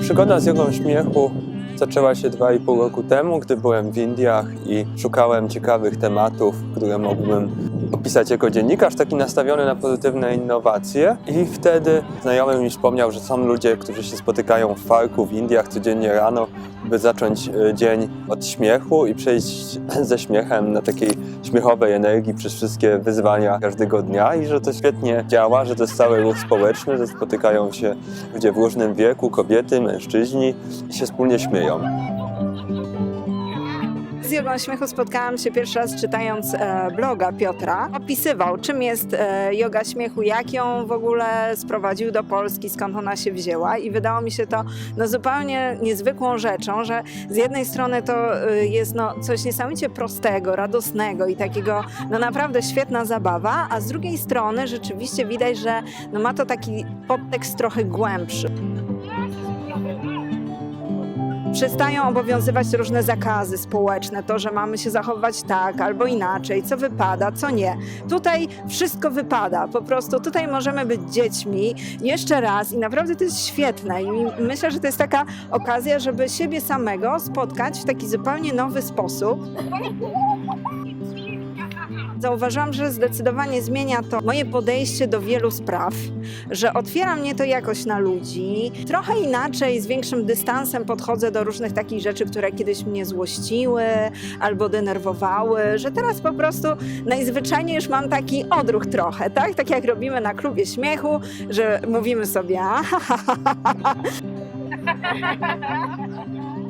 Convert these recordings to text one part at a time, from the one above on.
Przygoda z jogą śmiechu zaczęła się 2,5 roku temu, gdy byłem w Indiach i szukałem ciekawych tematów, które mógłbym opisać jako dziennikarz, taki nastawiony na pozytywne innowacje. I wtedy znajomy mi wspomniał, że są ludzie, którzy się spotykają w parku w Indiach codziennie rano, by zacząć e, dzień od śmiechu i przejść ze śmiechem na takiej śmiechowej energii przez wszystkie wyzwania każdego dnia i że to świetnie działa, że to jest cały ruch społeczny, że spotykają się ludzie w różnym wieku, kobiety, mężczyźni i się wspólnie śmieją. Z jogą śmiechu spotkałam się pierwszy raz czytając e, bloga Piotra. Opisywał, czym jest e, yoga śmiechu, jak ją w ogóle sprowadził do Polski, skąd ona się wzięła i wydało mi się to no, zupełnie niezwykłą rzeczą, że z jednej strony to e, jest no, coś niesamowicie prostego, radosnego i takiego no naprawdę świetna zabawa, a z drugiej strony rzeczywiście widać, że no, ma to taki podtekst trochę głębszy. Przestają obowiązywać różne zakazy społeczne, to, że mamy się zachowywać tak albo inaczej, co wypada, co nie. Tutaj wszystko wypada, po prostu tutaj możemy być dziećmi jeszcze raz i naprawdę to jest świetne i myślę, że to jest taka okazja, żeby siebie samego spotkać w taki zupełnie nowy sposób. Zauważyłam, że zdecydowanie zmienia to moje podejście do wielu spraw, że otwiera mnie to jakoś na ludzi. Trochę inaczej, z większym dystansem podchodzę do różnych takich rzeczy, które kiedyś mnie złościły albo denerwowały, że teraz po prostu najzwyczajniej już mam taki odruch trochę, tak? Tak jak robimy na klubie śmiechu, że mówimy sobie "Aha,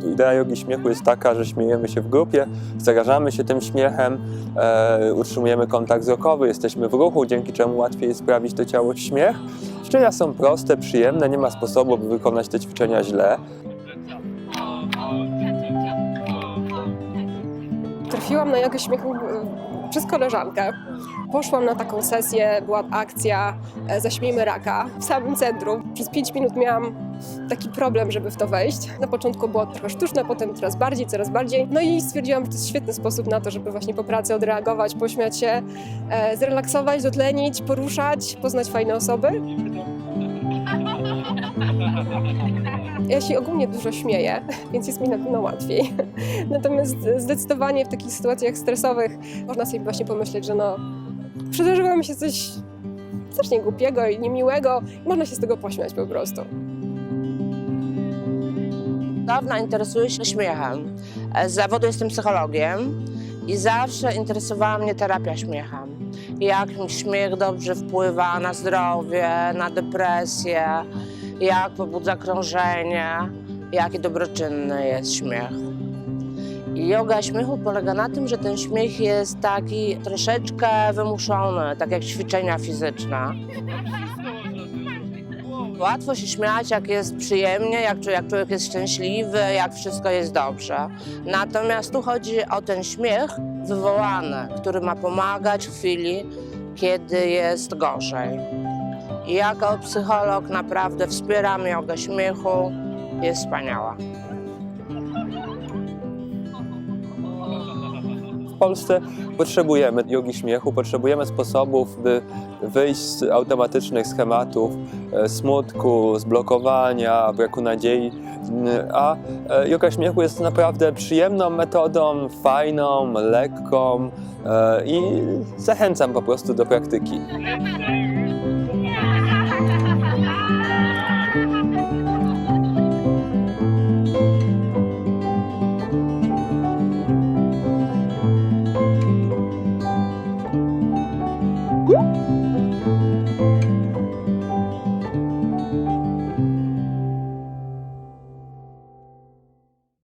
Idea jogi śmiechu jest taka, że śmiejemy się w grupie, zarażamy się tym śmiechem, e, utrzymujemy kontakt wzrokowy, jesteśmy w ruchu, dzięki czemu łatwiej jest sprawić to ciało śmiech. Ćwiczenia są proste, przyjemne, nie ma sposobu, by wykonać te ćwiczenia źle. Trafiłam na jogę śmiechu przez koleżankę. Poszłam na taką sesję, była akcja e, Zaśmiejmy raka w samym centrum. Przez 5 minut miałam taki problem, żeby w to wejść. Na początku było trochę sztuczne, potem coraz bardziej, coraz bardziej. No i stwierdziłam, że to jest świetny sposób na to, żeby właśnie po pracy odreagować, pośmiać się, e, zrelaksować, dotlenić, poruszać, poznać fajne osoby. Ja się ogólnie dużo śmieję, więc jest mi na pewno łatwiej. Natomiast zdecydowanie w takich sytuacjach stresowych można sobie właśnie pomyśleć, że no, przydarzyło mi się coś strasznie głupiego i niemiłego i można się z tego pośmiać po prostu. dawna interesuję się śmiechem. E, Z zawodu jestem psychologiem i zawsze interesowała mnie terapia śmiechem. Jak śmiech dobrze wpływa na zdrowie, na depresję, jak pobudza krążenie, jaki dobroczynny jest śmiech. Yoga śmiechu polega na tym, że ten śmiech jest taki troszeczkę wymuszony, tak jak ćwiczenia fizyczne. Łatwo się śmiać, jak jest przyjemnie, jak, jak człowiek jest szczęśliwy, jak wszystko jest dobrze. Natomiast tu chodzi o ten śmiech wywołany, który ma pomagać w chwili, kiedy jest gorzej. I jako psycholog naprawdę wspieram jogę śmiechu, jest wspaniała. W Polsce potrzebujemy jogi śmiechu, potrzebujemy sposobów, by wyjść z automatycznych schematów e, smutku, zblokowania, braku nadziei. A e, joga śmiechu jest naprawdę przyjemną metodą, fajną, lekką e, i zachęcam po prostu do praktyki.